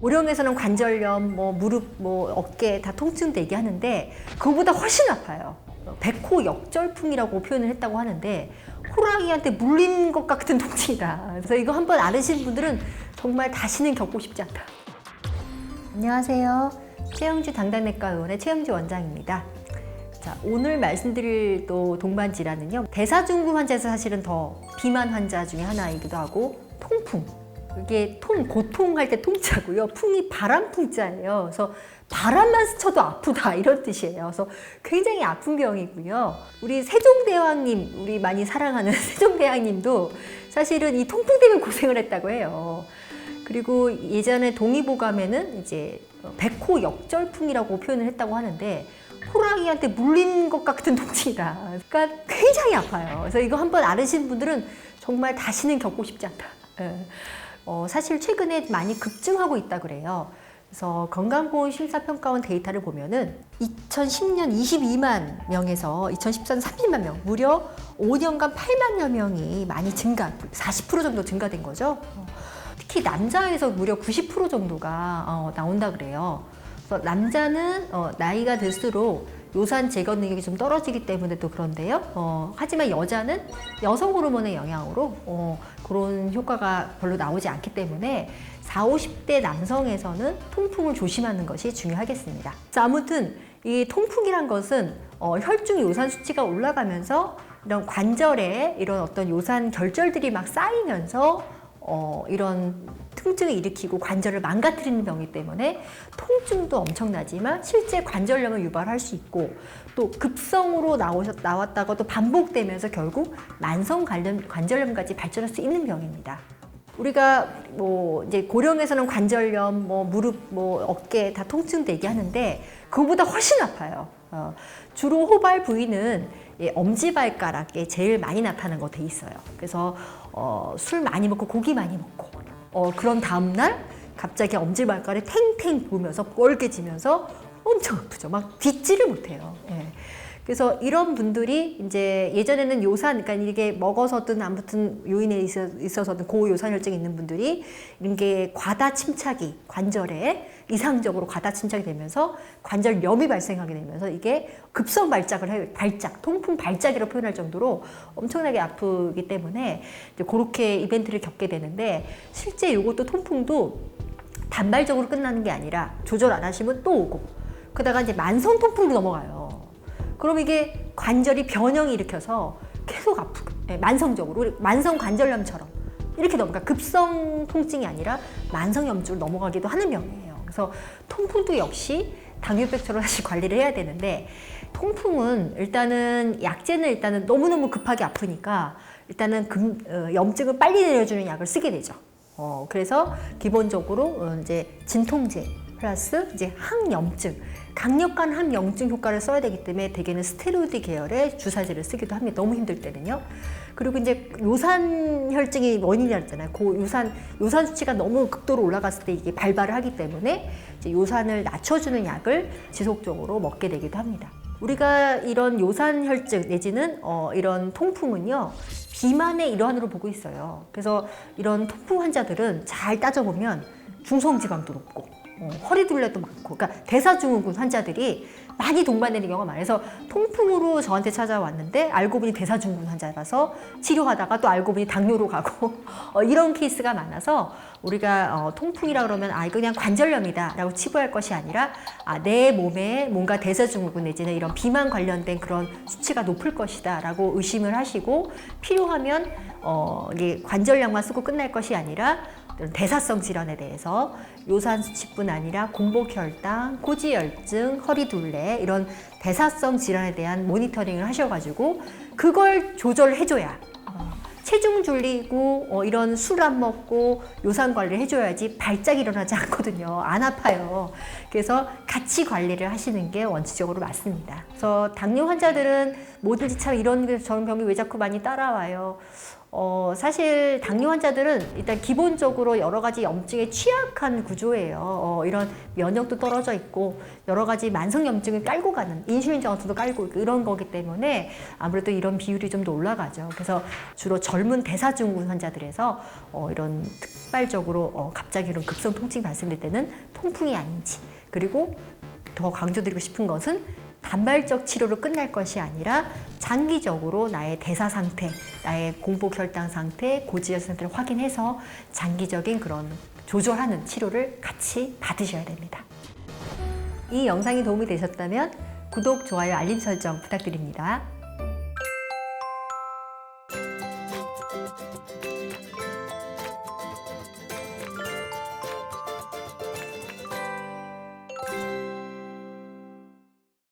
고령에서는 관절염, 뭐 무릎, 뭐 어깨 다 통증 되게 하는데 그거보다 훨씬 아파요. 백호 역절풍이라고 표현을 했다고 하는데 호랑이한테 물린 것 같은 통증이다. 그래서 이거 한번 앓으신 분들은 정말 다시는 겪고 싶지 않다. 안녕하세요. 최영주 당당내과 의원의 최영주 원장입니다. 자, 오늘 말씀드릴 또 동반 질환은요. 대사증후 환자에서 사실은 더 비만 환자 중에 하나이기도 하고 통풍. 이게 통 고통할 때 통자고요. 풍이 바람 풍자예요. 그래서 바람만 스쳐도 아프다 이런 뜻이에요. 그래서 굉장히 아픈 병이고요. 우리 세종대왕님, 우리 많이 사랑하는 세종대왕님도 사실은 이 통풍 때문에 고생을 했다고 해요. 그리고 예전에 동의보감에는 이제 백호 역절풍이라고 표현을 했다고 하는데 호랑이한테 물린 것 같은 통증이다. 그러니까 굉장히 아파요. 그래서 이거 한번 앓으신 분들은 정말 다시는 겪고 싶지 않다. 예. 어, 사실 최근에 많이 급증하고 있다 그래요. 그래서 건강보험 심사평가원 데이터를 보면은 2010년 22만 명에서 2014년 30만 명, 무려 5년간 8만여 명이 많이 증가, 40% 정도 증가된 거죠. 어, 특히 남자에서 무려 90% 정도가 어, 나온다 그래요. 그래서 남자는 어, 나이가 들수록 요산 제거 능력이 좀 떨어지기 때문에 또 그런데요. 어, 하지만 여자는 여성 호르몬의 영향으로 어, 그런 효과가 별로 나오지 않기 때문에 4, 50대 남성에서는 통풍을 조심하는 것이 중요하겠습니다. 자, 아무튼 이 통풍이란 것은 어, 혈중 요산 수치가 올라가면서 이런 관절에 이런 어떤 요산 결절들이 막 쌓이면서 어, 이런 통증을 일으키고 관절을 망가뜨리는 병이기 때문에 통증도 엄청나지만 실제 관절염을 유발할 수 있고 또 급성으로 나오셨, 나왔다가 또 반복되면서 결국 만성 관련, 관절염까지 발전할 수 있는 병입니다. 우리가 뭐 이제 고령에서는 관절염, 뭐 무릎, 뭐 어깨 다 통증 되게 하는데 그거보다 훨씬 아파요. 어, 주로 호발 부위는 이 엄지발가락에 제일 많이 나타나는 거 돼 있어요. 그래서 어, 술 많이 먹고 고기 많이 먹고 어, 그런 다음 날 갑자기 엄지발가락이 탱탱 부으면서 뻘개지면서 엄청 아프죠. 막 딛지를 못해요. 예. 그래서 이런 분들이 이제 예전에는 요산, 그러니까 이게 먹어서든 아무튼 요인에 있어, 있어서든 고요산혈증이 있는 분들이 이런 게 과다 침착이 관절에 이상적으로 과다 침착이 되면서 관절염이 발생하게 되면서 이게 급성 발작을 해요. 발작, 통풍 발작이라고 표현할 정도로 엄청나게 아프기 때문에 이제 그렇게 이벤트를 겪게 되는데 실제 이것도 통풍도 단발적으로 끝나는 게 아니라 조절 안 하시면 또 오고 그러다가 이제 만성 통풍으로 넘어가요. 그럼 이게 관절이 변형이 일으켜서 계속 아프고 예, 만성적으로 만성 관절염처럼 이렇게 넘어가 급성 통증이 아니라 만성 염증으로 넘어가기도 하는 병이에요. 그래서 통풍도 역시 당뇨병처럼 사실 관리를 해야 되는데 통풍은 일단은 약제는 일단은 너무너무 급하게 아프니까 일단은 금, 어, 염증을 빨리 내려주는 약을 쓰게 되죠. 어, 그래서 기본적으로 어, 이제 진통제 플러스 이제 항염증, 강력한 항염증 효과를 써야 되기 때문에 대개는 스테로이드 계열의 주사제를 쓰기도 합니다. 너무 힘들 때는요. 그리고 이제 요산 혈증이 원인이라 했잖아요. 그 요산 요산 수치가 너무 극도로 올라갔을 때 이게 발발을 하기 때문에 이제 요산을 낮춰주는 약을 지속적으로 먹게 되기도 합니다. 우리가 이런 요산 혈증 내지는 어, 이런 통풍은요 비만의 일환으로 보고 있어요. 그래서 이런 통풍 환자들은 잘 따져보면 중성지방도 높고 어, 허리 둘레도 많고. 그러니까 대사증후군 환자들이 많이 동반되는 경우가 많아서 통풍으로 저한테 찾아왔는데 알고 보니 대사증후군 환자라서 치료하다가 또 알고 보니 당뇨로 가고. 어, 이런 케이스가 많아서 우리가 어, 통풍이라 그러면 아 이거 그냥 관절염이다라고 치부할 것이 아니라 아, 내 몸에 뭔가 대사증후군 내지는 이런 비만 관련된 그런 수치가 높을 것이다라고 의심을 하시고 필요하면 어, 이게 관절약만 쓰고 끝날 것이 아니라 이런 대사성 질환에 대해서 요산 수치뿐 아니라 공복혈당, 고지혈증, 허리둘레 이런 대사성 질환에 대한 모니터링을 하셔가지고 그걸 조절해줘야 어, 체중 줄이고 어, 이런 술 안 먹고 요산 관리를 해줘야지 발작이 일어나지 않거든요. 안 아파요. 그래서 같이 관리를 하시는 게 원칙적으로 맞습니다. 그래서 당뇨 환자들은 뭐든지 참 이런 저런 병이 왜 자꾸 많이 따라와요. 어, 사실 당뇨 환자들은 일단 기본적으로 여러 가지 염증에 취약한 구조예요. 어, 이런 면역도 떨어져 있고 여러 가지 만성 염증을 깔고 가는 인슐린 저항도 깔고 이런 거기 때문에 아무래도 이런 비율이 좀 더 올라가죠. 그래서 주로 젊은 대사증후군 환자들에서 어, 이런 특발적으로 어, 갑자기 이런 급성 통증이 발생될 때는 통풍이 아닌지 그리고 더 강조드리고 싶은 것은 단발적 치료로 끝날 것이 아니라 장기적으로 나의 대사 상태, 나의 공복 혈당 상태, 고지혈 상태를 확인해서 장기적인 그런 조절하는 치료를 같이 받으셔야 됩니다. 이 영상이 도움이 되셨다면 구독, 좋아요, 알림 설정 부탁드립니다.